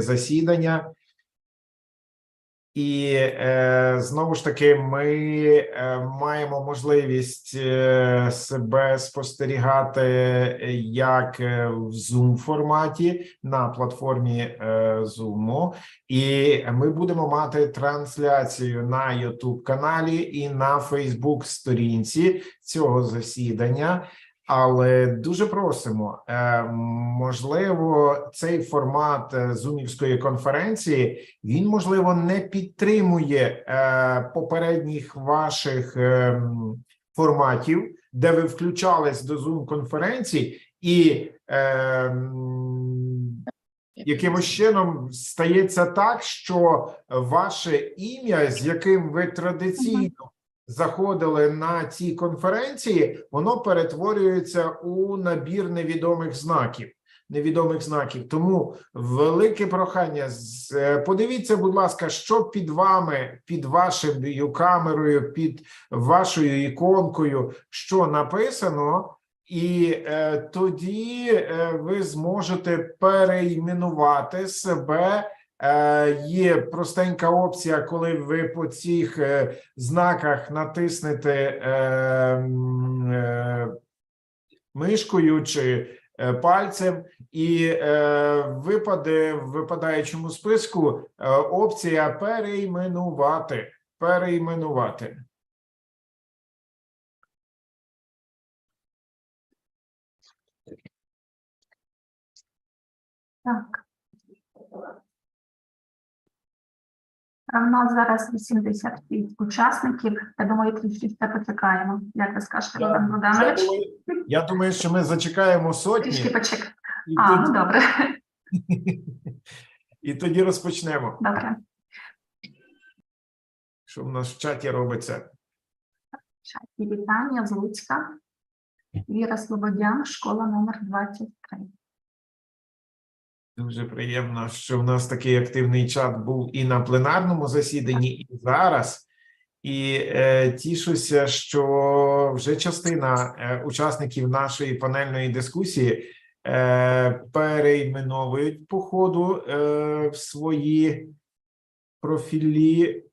засідання. І е, знову ж таки, ми е, маємо можливість е, себе спостерігати е, як е, в Zoom форматі на платформі е, Zoom, і ми будемо мати трансляцію на YouTube каналі і на Facebook сторінці цього засідання. Але дуже просимо, е, можливо, цей формат е, зумівської конференції він можливо не підтримує е, попередніх ваших форматів, де ви включались до Zoom конференцій, і якимось чином стається так, що ваше ім'я, з яким ви традиційно заходили на ці конференції, воно перетворюється у набір невідомих знаків. Невідомих знаків, тому велике прохання. е, Подивіться, будь ласка, що під вами, під вашою камерою, під вашою іконкою, що написано, і е, тоді е, ви зможете перейменувати себе. Е, є простенька опція, коли ви по цих е, знаках натиснете е, мишкою чи пальцем, і випаде в випадаючому списку опція перейменувати. Перейменувати. Так. А В нас зараз 85 учасників. Я думаю, трішки ще почекаємо. Як ви скажете, Богдан Богданович? я думаю, що ми зачекаємо Трішки сотні, почекаємо. і А, ну добре, і тоді розпочнемо. добре. Що в нас в чаті робиться? І вітання з Луцька. Віра Слободян, школа номер 23. Дуже приємно, що в нас такий активний чат був і на пленарному засіданні, і зараз. І е, тішуся, що вже частина е, учасників нашої панельної дискусії е, перейменовують по ходу е, в свої профілі